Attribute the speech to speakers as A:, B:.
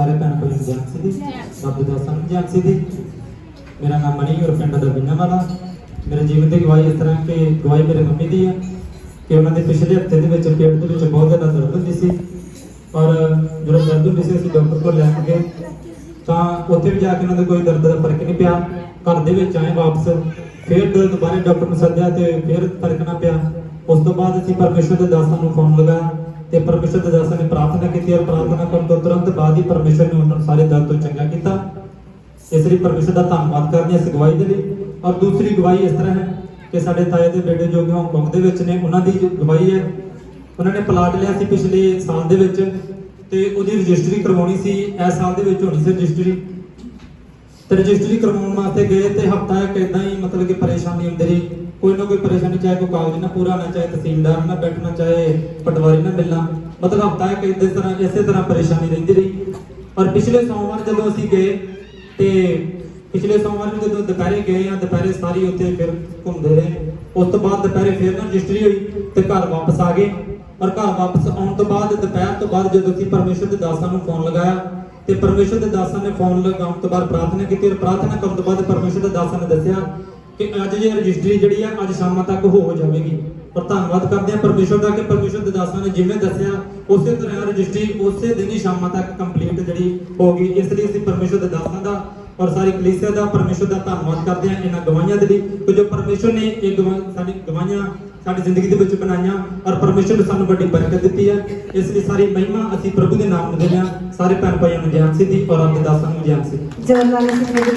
A: ਸਾਰੇ ਭੈਣ ਭਾਈ ਨੂੰ ਜਾਣ ਸੀ ਰੱਬ ਦੇ ਦਾਸਾਂ ਨੂੰ ਜਾਣ ਸੀ ਮੇਰਾ ਨਾਮ ਮਣੀ ਔਰ ਪਿੰਡ ਦਾ ਬਿੰਨਾ ਵਾਲਾ। ਮੇਰੇ ਜੀਵਨ ਦੀ ਗਵਾਹੀ ਇਸ ਤਰ੍ਹਾਂ ਕਿ ਗਵਾਹੀ ਮੇਰੇ ਮੰਮੀ ਦੀ ਆ ਕਿ ਉਹਨਾਂ ਦੇ ਪਿਛਲੇ ਹਫ਼ਤੇ ਦੇ ਵਿੱਚ ਪੇਟ ਦੇ ਵਿੱਚ ਬਹੁਤ ਜ਼ਿਆਦਾ ਦਰਦ ਹੁੰਦੀ ਸੀ। ਔਰ ਜਦੋਂ ਦਰਦ ਹੁੰਦੀ ਸੀ ਅਸੀਂ ਡਾਕਟਰ ਕੋਲ ਲੈ ਕੇ ਗਏ। ਤਾਂ ਉੱਥੇ ਵੀ ਜਾ ਕੇ ਉਹਨਾਂ ਦੇ ਕੋਈ ਦਰਦ ਦਾ ਫ਼ਰਕ ਨਹੀਂ ਪਿਆ। ਘਰ ਦੇ ਵਿੱਚ ਆਏ ਵਾਪਸ ਫਿਰ ਦੁਬਾਰਾ ਡਾਕਟਰ ਨੂੰ ਸੱਦਿਆ ਤੇ ਫਿਰ ਫ਼ਰਕ ਨਾ ਪਿਆ। ਉਸ ਤੋਂ ਬਾਅਦ ਅਸੀਂ ਪਰਮੇਸ਼ਰ ਦੇ ਦਾਸਾਂ ਨੂੰ ਫੋਨ ਲਗਾਇਆ। ਤੇ ਪਰਮੇਸ਼ਰ ਦੇ ਦਾਸਾਂ ਨੇ ਪ੍ਰਾਰਥਨਾ ਕੀਤੀ ਔਰ ਪ੍ਰਾਰਥਨਾ ਕਰਨ ਤੋਂ ਤੁਰੰਤ ਬਾਅਦ ਹੀ ਪਰਮੇਸ਼ਰ ਨੇ ਉਹਨਾਂ ਨੂੰ ਸਾਰੇ ਦਰਦ ਤੋਂ ਚੰਗਾ ਕੀਤਾ। ਇਸ ਲਈ ਪਰਮੇਸ਼ਰ ਦਾ ਧੰਨਵਾਦ ਕਰਦੇ ਹਾਂ ਇਸ ਗਵਾਹੀ ਦੇ ਲਈ। ਔਰ ਦੂਸਰੀ ਗਵਾਹੀ ਇਸ ਤਰ੍ਹਾਂ ਹੈ ਕਿ ਸਾਡੇ ਤਾਏ ਦੇ ਬੇਟੇ ਜੋ ਕਿ ਹਾਂਗਕਾਂਗ ਦੇ ਵਿੱਚ ਨੇ, ਉਹਨਾਂ ਦੀ ਗਵਾਹੀ ਹੈ। ਉਹਨਾਂ ਨੇ ਪਲਾਟ ਲਿਆ ਸੀ ਪਿਛਲੇ ਸਾਲ ਦੇ ਵਿੱਚ ਤੇ ਉਹਦੀ ਰਜਿਸਟਰੀ ਕਰਵਾਉਣੀ ਸੀ। ਇਸ ਸਾਲ ਦੇ ਵਿੱਚ ਹੋਣੀ ਸੀ ਰਜਿਸਟਰੀ ਤੇ ਰਜਿਸਟਰੀ ਕਰਵਾਉਣ ਵਾਸਤੇ ਗਏ ਤੇ ਹਫਤਾ ਇੱਕ ਇਦਾਂ ਹੀ ਮਤਲਬ ਕਿ ਪਰੇਸ਼ਾਨੀ ਹੁੰਦੀ ਕੋਈ ਨਾ ਕੋਈ ਪਰੇਸ਼ਾਨੀ, ਚਾਹੇ ਕੋਈ ਕਾਗਜ਼ ਨਾ ਪੂਰਾ ਨਾ ਚਾਹੇ ਤਹਿਸੀਲਦਾਰ ਨਾ ਬੈਠਣਾ, ਚਾਹੇ ਪਟਵਾਰੀ ਨਾ ਮਿਲਣਾ। ਮਤਲਬ ਹਫਤਾ ਇੱਕ ਇਸੇ ਤਰ੍ਹਾਂ ਇਸੇ ਤਰ੍ਹਾਂ ਪਰੇਸ਼ਾਨੀ ਰਹਿੰਦੀ ਰਹੀ। ਔਰ ਪਿਛਲੇ ਸੋਮਵਾਰ ਜਦੋਂ ਅਸੀਂ ਗਏ ਤੇ ਪਿਛਲੇ ਸੋਮਵਾਰ ਨੂੰ ਜਦੋਂ ਦੁਪਹਿਰੇ ਗਏ ਆ, ਦੁਪਹਿਰੇ ਸਾਰੀ ਉੱਥੇ ਫਿਰ ਘੁੰਮਦੇ ਰਹੇ। ਉਸ ਤੋਂ ਬਾਅਦ ਦੁਪਹਿਰੇ ਫਿਰ ਨਾ ਰਜਿਸਟਰੀ ਹੋਈ ਤੇ ਘਰ ਵਾਪਸ ਆ ਗਏ। ਔਰ ਘਰ ਵਾਪਸ ਆਉਣ ਤੋਂ ਬਾਅਦ, ਦੁਪਹਿਰ ਤੋਂ ਬਾਅਦ ਜਦੋਂ ਅਸੀਂ ਪਰਮੇਸ਼ਰ ਦੇ ਦਾਸਾਂ ਨੂੰ ਫੋਨ ਲਗਾਇਆ ਤੇ ਪਰਮੇਸ਼ਰ ਦੇ ਦਾਸਾਂ ਨੇ ਫੋਨ ਲਗਾਉਣ ਤੋਂ ਬਾਅਦ ਪ੍ਰਾਰਥਨਾ ਕੀਤੀ ਔਰ ਪ੍ਰਾਰਥਨਾ ਕਰਨ ਤੋਂ ਬਾਅਦ ਪਰਮੇਸ਼ਰ ਦੇ ਦਾਸਾਂ ਨੇ ਦੱਸਿਆ ਕਿ ਅੱਜ ਜੇ ਰਜਿਸਟਰੀ ਜਿਹੜੀ ਆ, ਅੱਜ ਸ਼ਾਮਾਂ ਤੱਕ ਹੋ ਜਾਵੇਗੀ। ਪਰ ਧੰਨਵਾਦ ਕਰਦੇ ਆ ਪਰਮੇਸ਼ਰ ਦਾ ਕਿ ਪਰਮੇਸ਼ਰ ਦੇ ਦਾਸਾਂ ਨੇ ਜਿਵੇਂ ਦੱਸਿਆ, ਉਸੇ ਤਰ੍ਹਾਂ ਰਜਿਸਟਰੀ ਉਸੇ ਦਿਨ ਹੀ ਸ਼ਾਮਾਂ ਤੱਕ ਕੰਪਲੀਟ ਜਿਹੜੀ ਹੋ ਗਈ। ਇਸ ਲਈ ਅਸੀਂ ਪਰਮੇਸ਼ਰ ਦੇ ਦਾਸਾਂ ਦਾ ਔਰ ਸਾਰੀ ਕਲੀਸਿਆ ਦਾ ਪਰਮੇਸ਼ਰ ਦਾ ਧੰਨਵਾਦ ਕਰਦੇ ਹਾਂ ਇਹਨਾਂ ਗਵਾਹੀਆਂ ਦੇ ਲਈ। ਕਿ ਜੋ ਪਰਮੇਸ਼ਰ ਨੇ ਇਹ ਸਾਡੀ ਗਵਾਹੀਆਂ ਸਾਡੀ ਜ਼ਿੰਦਗੀ ਦੇ ਵਿੱਚ ਬਣਾਈਆਂ ਔਰ ਪਰਮੇਸ਼ਰ ਨੇ ਸਾਨੂੰ ਵੱਡੀ ਬਰਕਤ ਦਿੱਤੀ ਹੈ। ਇਸ ਲਈ ਸਾਰੀ ਮਹਿਮਾ ਅਸੀਂ ਪ੍ਰਭੂ ਦੇ ਨਾਮ ਨੂੰ ਦਿੰਦੇ ਹਾਂ। ਸਾਰੇ ਭੈਣ ਭਾਈਆਂ ਨੂੰ ਗਿਆਨ ਸਿੱਧੀ ਔਰ ਆਪਣੇ ਦਾਸਾਂ ਨੂੰ ਗਿਆਨ ਸਿੱਧੀ।
B: ਜੋਰ ਨਾਲ ਅਸੀਂ ਪ੍ਰਭੂ